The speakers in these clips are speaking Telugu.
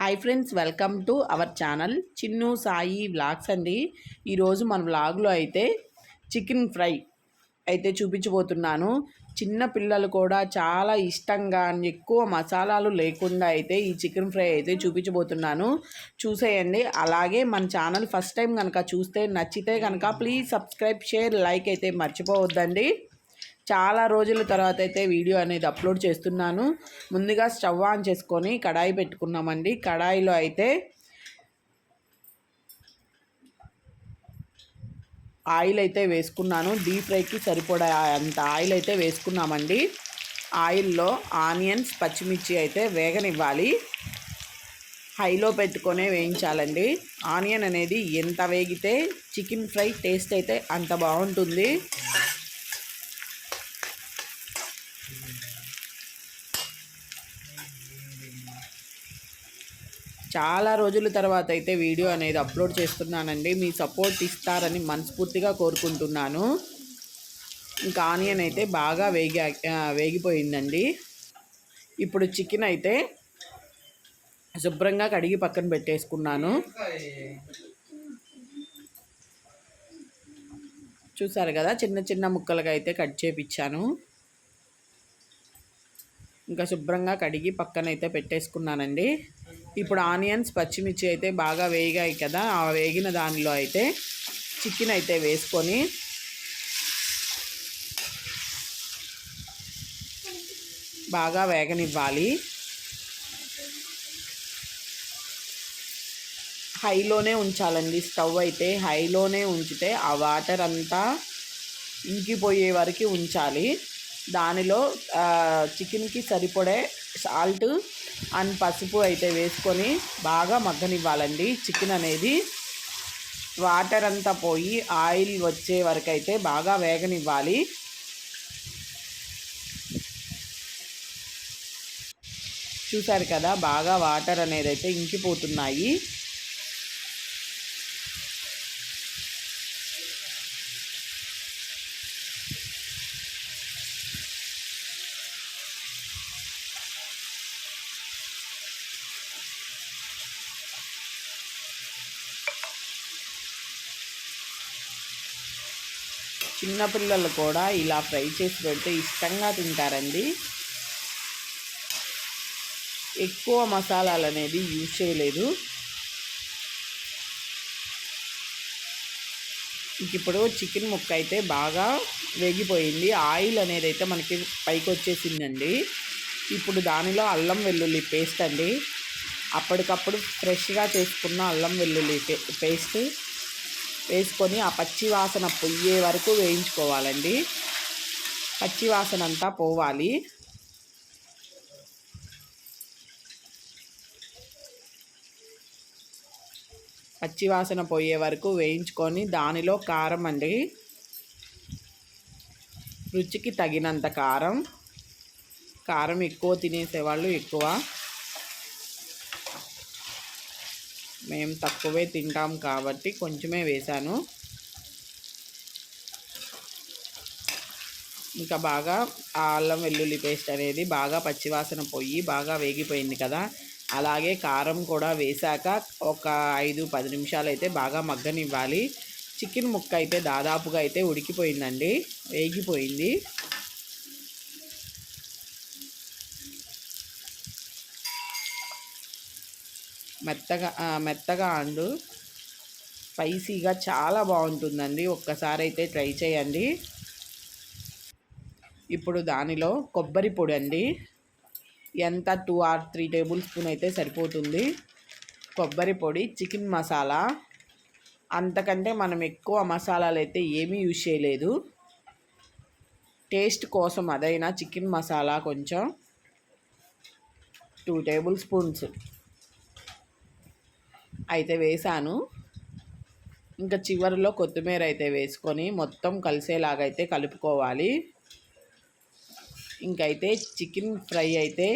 Hi friends welcome to our channel Chinnu Sai vlogs అండి. ఈరోజు మన వ్లాగ్లో అయితే చికెన్ ఫ్రై అయితే చూపించబోతున్నాను. చిన్న పిల్లలు కూడా చాలా ఇష్టంగా ఎక్కువ మసాలాలు లేకుండా అయితే ఈ చికెన్ ఫ్రై అయితే చూపించబోతున్నాను. చూసేయండి. అలాగే మన ఛానల్ ఫస్ట్ టైం కనుక చూస్తే నచ్చితే కనుక ప్లీజ్ సబ్స్క్రైబ్ షేర్ లైక్ అయితే మర్చిపోవద్దండి. చాలా రోజుల తర్వాత అయితే వీడియో అనేది అప్లోడ్ చేస్తున్నాను. ముందుగా స్టవ్ ఆన్ చేసుకొని కడాయి పెట్టుకున్నామండి. కడాయిలో అయితే ఆయిల్ అయితే వేసుకున్నాను. డీప్ ఫ్రైకి సరిపడా అంత ఆయిల్ అయితే వేసుకున్నామండి. ఆయిల్లో ఆనియన్స్ పచ్చిమిర్చి అయితే వేగనివ్వాలి. హైలో పెట్టుకొనే వేయించాలండి. ఆనియన్ అనేది ఎంత వేగితే చికెన్ ఫ్రై టేస్ట్ అయితే అంత బాగుంటుంది. చాలా రోజుల తర్వాత అయితే వీడియో అనేది అప్లోడ్ చేస్తున్నానండి. మీ సపోర్ట్ ఇస్తారని మనస్ఫూర్తిగా కోరుకుంటున్నాను. ఇంకా ఆనియన్ అయితే బాగా వేగి వేగిపోయిందండి. ఇప్పుడు చికెన్ అయితే శుభ్రంగా కడిగి పక్కన పెట్టేసుకున్నాను. చూసారు కదా చిన్న చిన్న ముక్కలుగా అయితే కట్ చేపించాను ఇంకా శుభ్రంగా కడిగి పక్కనైతే పెట్టేసుకున్నానండి. ఇప్పుడు ఆనియన్స్ పచ్చిమిర్చి అయితే బాగా వేగాయి కదా ఆ వేగిన దానిలో అయితే చికెన్ అయితే వేసుకొని బాగా వేగనివ్వాలి. హైలోనే ఉంచాలండి స్టవ్ అయితే హైలోనే ఉంచితే ఆ వాటర్ అంతా ఇంకిపోయే వరకు ఉంచాలి. దానిలో చికెన్కి సరిపడే సాల్ట్ అండ్ పసుపు అయితే వేసుకొని బాగా మగ్గనివ్వాలండి. చికెన్ అనేది వాటర్ అంతా పోయి ఆయిల్ వచ్చే వరకు అయితే బాగా వేగనివ్వాలి. చూసారు కదా బాగా వాటర్ అనేది అయితే ఇంకిపోతున్నాయి. చిన్నపిల్లలు కూడా ఇలా ఫ్రై చేసి పెడితే ఇష్టంగా తింటారండి. ఎక్కువ మసాలాలు అనేది యూజ్ చేయలేదు. ఇప్పుడు చికెన్ ముక్క అయితే బాగా వేగిపోయింది. ఆయిల్ అనేది అయితే మనకి పైకి వచ్చేసిందండి. ఇప్పుడు దానిలో అల్లం వెల్లుల్లి పేస్ట్ అండి. అప్పటికప్పుడు ఫ్రెష్గా చేసుకున్న అల్లం వెల్లుల్లి పేస్ట్ వేసుకొని ఆ పచ్చి వాసన పొయ్యే వరకు వేయించుకోవాలండి. పచ్చి వాసన అంతా పోవాలి. పచ్చి వాసన పోయే వరకు వేయించుకొని దానిలో కారం అండి. రుచికి తగినంత కారం. కారం ఎక్కువ తినేసేవాళ్ళు ఎక్కువ. మేము తక్కువే తింటాం కాబట్టి కొంచెమే వేశాను. ఇంకా బాగా ఆ అల్లం వెల్లుల్లి పేస్ట్ అనేది బాగా పచ్చివాసన పోయి బాగా వేగిపోయింది కదా. అలాగే కారం కూడా వేశాక ఒక ఐదు పది నిమిషాలు అయితే బాగా మగ్గనివ్వాలి. చికెన్ ముక్క అయితే దాదాపుగా అయితే ఉడికిపోయిందండి. వేగిపోయింది. మెత్తగా మెత్తగా అండు. స్పైసీగా చాలా బాగుంటుందండి. ఒక్కసారి అయితే ట్రై చేయండి. ఇప్పుడు దానిలో కొబ్బరి పొడి అండి. ఎంత? Two or three tablespoon అయితే సరిపోతుంది. కొబ్బరి పొడి చికెన్ మసాలా. అంతకంటే మనం ఎక్కువ మసాలాలు అయితే ఏమీ యూజ్ చేయలేదు. టేస్ట్ కోసం అదైనా చికెన్ మసాలా కొంచెం. Two tablespoons. అయితే వేసాను ఇంకా చివరిలో కొత్తిమీర అయితే వేసుకొని మొత్తం కలిసేలాగా అయితే కలుపుకోవాలి. ఇంకైతే చికెన్ ఫ్రై అయితే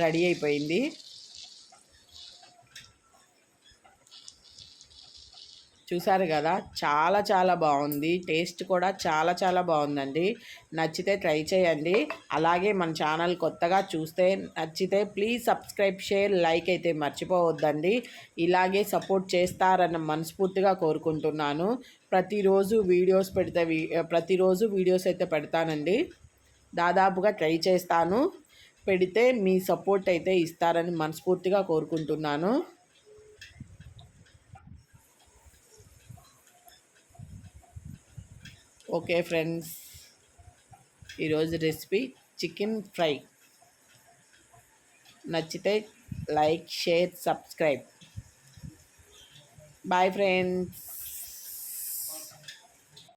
రెడీ అయిపోయింది. చూసారు కదా చాలా చాలా బాగుంది. టేస్ట్ కూడా చాలా చాలా బాగుందండి. నచ్చితే ట్రై చేయండి. అలాగే మన ఛానల్ కొత్తగా చూస్తే నచ్చితే ప్లీజ్ సబ్స్క్రైబ్ షేర్ లైక్ అయితే మర్చిపోవద్దండి. ఇలాగే సపోర్ట్ చేస్తారన్న మనస్ఫూర్తిగా కోరుకుంటున్నాను. ప్రతిరోజు వీడియోస్ పెడితే ప్రతిరోజు వీడియోస్ అయితే పెడతానండి. దాదాపుగా ట్రై చేస్తాను. పెడితే మీ సపోర్ట్ అయితే ఇస్తారని మనస్ఫూర్తిగా కోరుకుంటున్నాను. Okay friends. ఈరోజు రెసిపీ చికెన్ ఫ్రై. నచ్చితే like share subscribe. Bye friends.